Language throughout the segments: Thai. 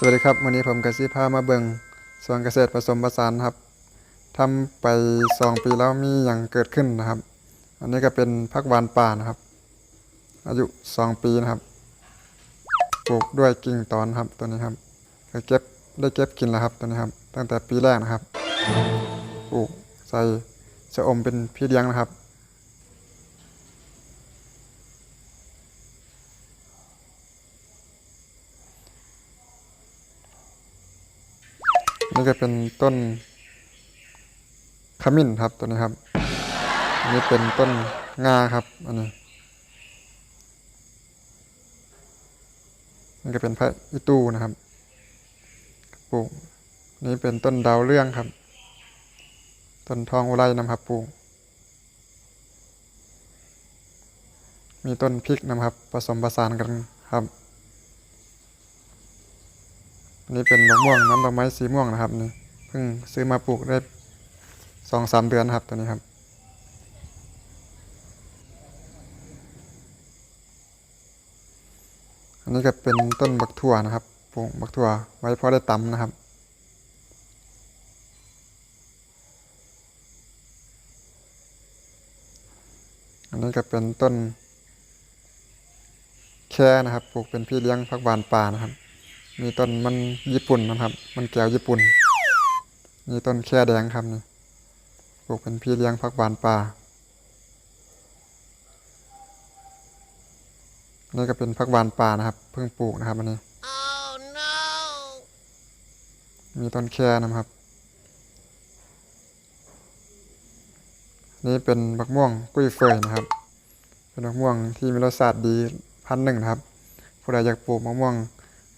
สวัสดีครับวันนี้ผมกสิพามาเบิงสวนเกษตรผสมผสานครับทำไปสองปีแล้วมีอย่างเกิดขึ้นนะครับ อันนี้ก็เป็นพักวานป่านะครับ อายุสองปีนะครับปลูกด้วยกิ่งตอนครับตัวนี้ครับก็เก็บได้เก็บกินแล้วครับตัวนี้ครับ ตั้งแต่ปีแรกนะครับปลูกใส่ชะอมเป็นพี่เลี้ยงนะครับ นี่ก็เป็นต้นขมิ้นครับตัวนี้ครับอันนี้เป็นต้นงาครับอันนี้นี่ก็เป็นพระอิตูนะครับปลูกนี่เป็นต้นดาวเรื่องครับ ต้นทองอุไรนะครับปลูกมีต้นพริกนะครับ ผสมผสานกันครับ นนี้เป็นมะม่วงน้ำดอกไม้สีม่วงนะครับนี่เพิ่งซื้อมาปลูกได้สองสามเดือนครับตัวนี้ครับ อันนี้ก็เป็นต้นบักถั่วนะครับปลูกบักถั่วไว้พอได้ตำนะครับอันนี้ก็เป็นต้นแค่นะครับ ปลูกเป็นพี่เลี้ยงพักหวานป่านะครับ มีต้นมันญี่ปุ่นนะครับ มันแก้วญี่ปุ่น มีต้นแค่แดงครับนี่ปลูกเป็นพี่เลี้ยงพักหวานป่า นี่ก็เป็นพักหวานป่านะครับ เพิ่งปลูกนะครับอันนี้ Oh no! มีต้นแค่นะครับ นี่เป็นบักม่วงกุ้ยเฟยนะครับ เป็นบักม่วงที่มีรสชาติดีพันหนึ่งนะครับ ผู้ใดอยากปลูกมะม่วง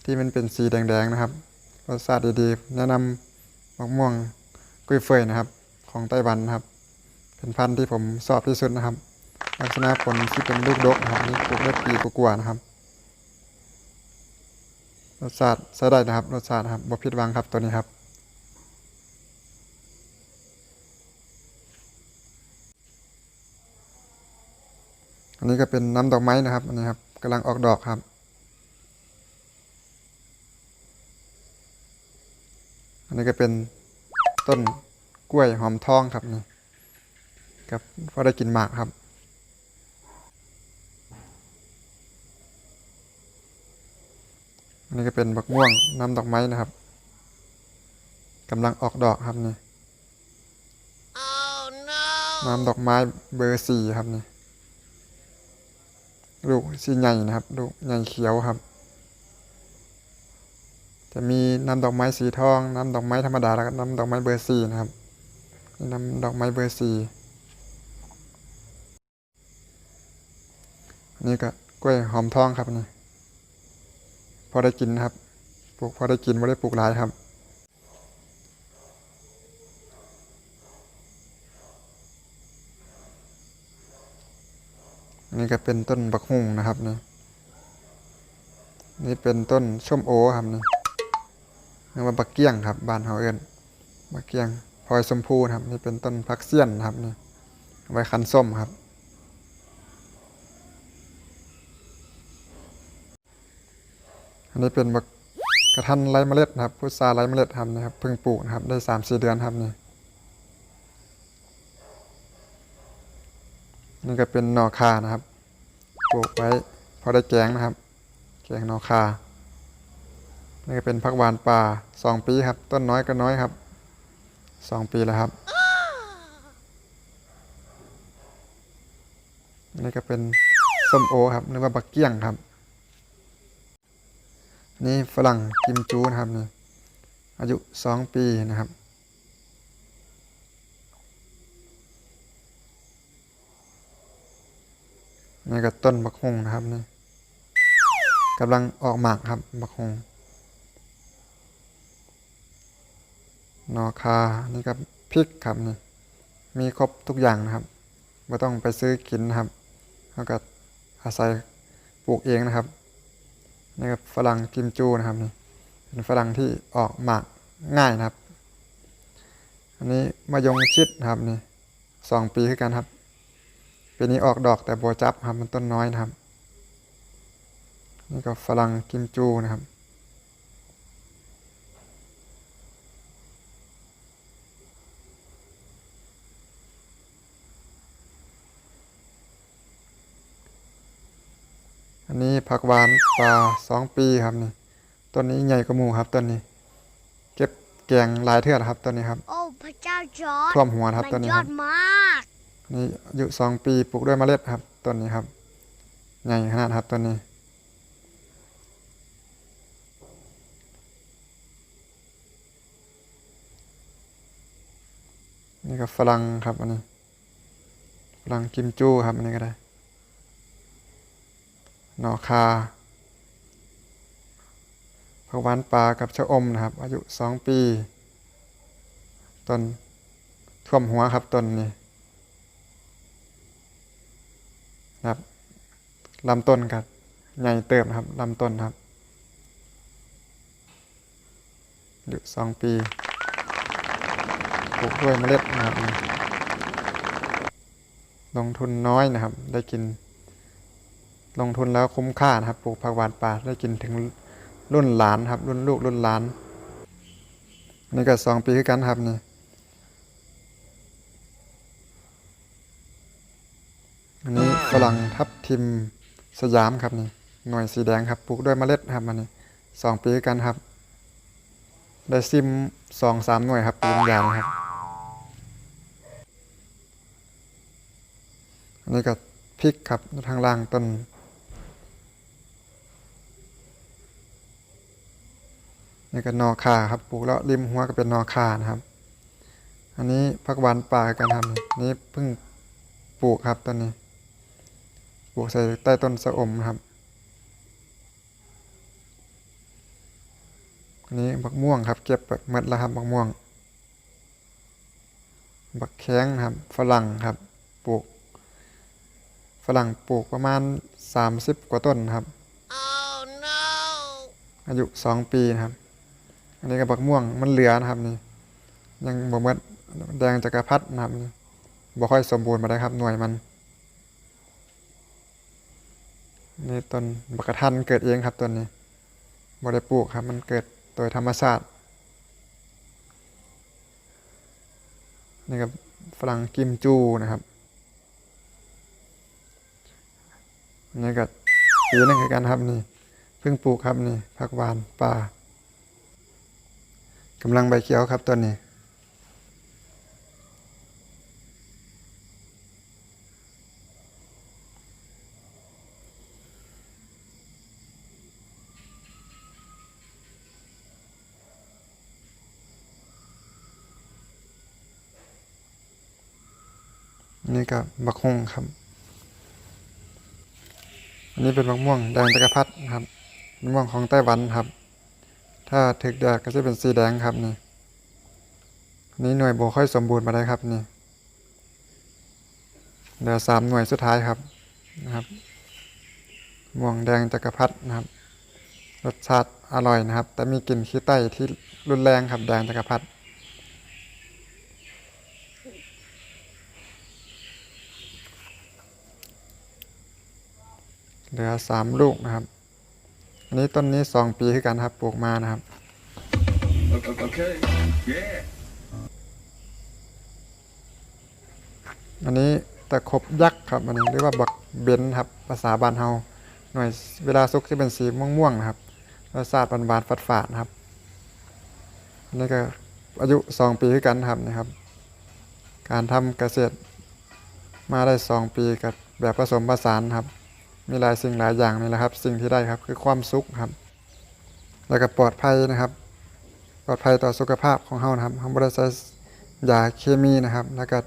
ที่มันเป็นสีแดงๆนะครับรสชาติดีๆ แนะนำมะม่วงกุ้ยเฟยนะครับ ของไต้หวันนะครับ เป็นพันธุ์ที่ผมชอบที่สุดนะครับ ลักษณะผลที่เป็นลูกดกนะครับนี่ปลูกได้ปีกว่าๆนะครับรสชาติใช้ได้นะครับรสชาติครับบ่ผิดหวังครับตัวนี้ครับ อันนี้ก็เป็นน้ำดอกไม้นะครับอันนี้ครับกำลังออกดอกครับ อันนี้ก็เป็นต้นกล้วยหอมทองครับนี่ครับพอได้กินหมากครับอันนี้ก็เป็นบักม่วงน้ำดอกไม้นะครับกำลังออกดอกครับนี่ Oh no! น้ำดอกไม้เบอร์สี่ครับนี่ลูกสีใหญ่นะครับลูกใหญ่เขียวครับ จะมีน้ำดอกไม้สีทองน้ำดอกไม้ธรรมดาแล้วก็น้ำดอกไม้เบอร์สี่นะครับนี่น้ำดอกไม้เบอร์สี่อันนี่ก็กล้วยหอมทองครับนี่พอได้กินนะครับปลูกพอได้กินไม่ได้ปลูกหลายครับอันนี่ก็เป็นต้นบักฮุ่งนะครับนี่นี่เป็นต้นส้มโอครับนี่ ว่าบักเกี้ยงครับบ้านเฮาเอิ้นบักเกี้ยงพลอยชมพูนครับ นี่เป็นต้นพักเซียนครับนี่เอาไว้คั้นส้มครับ อันนี้เป็นบักกระทันไรเมล็ดครับพุทราไรเมล็ดครับนะครับเพิ่งปลูกครับได้สามสี่เดือนครับนี่นี่ก็เป็นหนอคานะครับ ปลูกไว้พอได้แกงนะครับ แกงหนอคา นี่ก็เป็นพักหวานป่าสองปีครับ ต้นน้อยก็น้อยครับสองปีแล้วครับ นี่ก็เป็นส้มโอครับนึกว่าบักเกี้ยงครับ นี่ฝรั่งกิมจูนะครับนี่อายุสองปีนะครับนี่ก็ต้นบักฮงนะครับนี่กำลังออกหมากครับบักฮง นอคา นี่ก็พริกครับนี่ มีครบทุกอย่างนะครับไม่ต้องไปซื้อกินนะครับแล้วก็อาศัยปลูกเองนะครับ นี่ก็ฝรั่งกิมจูนะครับนี่ เป็นฝรั่งที่ออกหมากง่ายนะครับ อันนี้มายงชิดนะครับนี่สองปีคือกันครับ ปีนี้ออกดอกแต่บัวจับครับมันต้นน้อยนะครับ นี่ก็ฝรั่งกิมจูนะครับ ผักหวานปลาสองปีครับนี่ต้นนี้ใหญ่กว่าหมูครับต้นนี้ เก็บแกงหลายเทื่อแล้วครับต้นนี้ครับ โอ้พระเจ้าจอร์ดท่วมหัวครับมัต้นนี้ยคอรับดมากนี่อายุสองปีปลูกด้วยเมล็ดครับต้นนี้ครับใหญ่ขนาดครับต้นนี้ นี่ก็ฝรั่งครับอันนี้ฝรั่งกิมจูครับอันนี้ก็ได้ห นอคาผักหวานปลากับชะอมนะครับ อายุสองปี ต้นท่วมหัวครับต้นนี้นะครับลำต้นครับใหญ่เติบนะครับลำต้นครับอายุสองปีปลูกด้วยเมล็ดนะครับลงทุนน้อยนะครับ ได้กิน ลงทุนแล้วคุ้มค่านะครับ ปลูกผักหวานป่าได้กินถึงรุ่นหลานครับ รุ่นลูกรุ่นหลานอันนี่ก็สองปีคือกันครับนี่อันนี้ฝรั่งทับทิมสยามครับนี่หน่วยสีแดงครับปลูกด้วยเมล็ดครับอันนี้สองปีคือกันครับ ได้ซิมสองสามหน่วยครับปีนยาวครับอันนี้ก็พริกครับทางล่างต้น นี่ก็นอคาครับปลูกแล้วริมหัวก็เป็นนอคานะครับ อันนี้ผักหวานป่ากันทำนี่เพิ่งปลูกครับต้นนี้ปลูกใส่ใต้ต้นสะอมนะครับอันนี้บักม่วงครับ เก็บแบบเม็ดแล้วครับบักม่วง บักแข้งนะครับฝรั่งครับปลูกฝรั่งปลูกประมาณ 30 กว่าต้นครับ oh no อายุสองปีนะครับ อันนี้ก็บักม่วงมันเหลือนะครับนี่ ยังบ่เมดแดงจักรพรรดินะครับบ่ค่อยสมบูรณ์มาได้ครับหน่วยมันนี่ต้นบักกะทันเกิดเองครับต้นนี้บ่ได้ปลูกครับ มันเกิดโดยธรรมชาตินี่ก็ฝรั่งกิมจูนะครับนี่ก็ปีหนึงคือกันครับนี่เพิ่งปลูกครับนี่ผักหวานป่า กำลังใบเขียวครับต้นนี้นนี้ก็บักฮงครับ อันนี้เป็นมะม่วงแดงตะกะพัดครับมะม่วงของไต้หวันครับ ถ้าถึกแดดก็จะเป็นสีแดงครับนี่นนี้หน่วยโบค่อยสมบูรณ์มาได้ครับนี่เหลือสามหน่วยสุดท้ายครับนะครับ ม่วงแดงจักรพรรดินะครับ รสชาติอร่อยนะครับ แต่มีกลิ่นขี้ไต้ที่รุนแรงครับแดงจักรพรรดิเหลือสามลูกนะครับ อันนี้ต้นนี้สองปีคือกันครับปลูกมานะครับ Okay. Yeah. อันนี้ตะขบยักษ์ครับอันนี้เรียกว่าบักเบนครับภาษาบ้านเฮาหน่วยเวลาสุกจะเป็นสีม่วงๆนะครับรสชาติหวานๆฝาดๆนะครับอันนี้ก็อายุสองปีคือกันครับนะครับ การทำเกษตรมาได้สองปีกับแบบผสมผสานครับ มีหลายสิ่งหลายอย่างนี่แหละครับ สิ่งที่ได้ครับคือความสุขครับ แล้วก็ปลอดภัยนะครับ ปลอดภัยต่อสุขภาพของเฮานะครับเฮาบ่ได้ใช้ยาเคมีนะครับ แล้วก็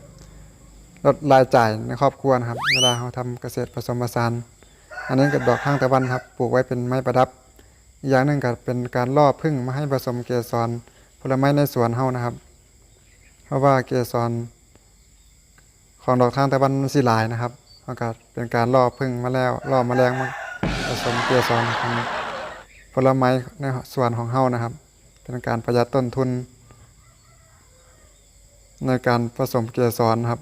ลดรายจ่ายในครอบครัวนะครับ เวลาเราทำเกษตรผสมผสานอันนี้ก็ดอกข้างตะวันครับ ปลูกไว้เป็นไม้ประดับ อย่างหนึ่งก็เป็นการล่อพึ่งมาให้ผสมเกสรผลไม้ในสวนเฮานะครับ เพราะว่าเกสรของดอกทางตะวันมันสิหลายนะครับ มันก็เป็นการล่อพึ่งมาแล้วล่อแมลงมาผสมเกสรของผลไม้ในสวนของเฮานะครับ เป็นการประหยัดต้นทุน ในการผสมเกสรครับ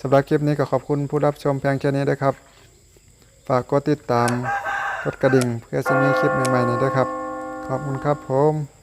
สำหรับคลิปนี้ก็ขอบคุณผู้รับชมเพียงแค่นี้ด้วยครับ ฝากกดติดตามกดกระดิ่งเพื่อจะมีคลิปใหม่ๆนี้ด้วยครับ ขอบคุณครับผม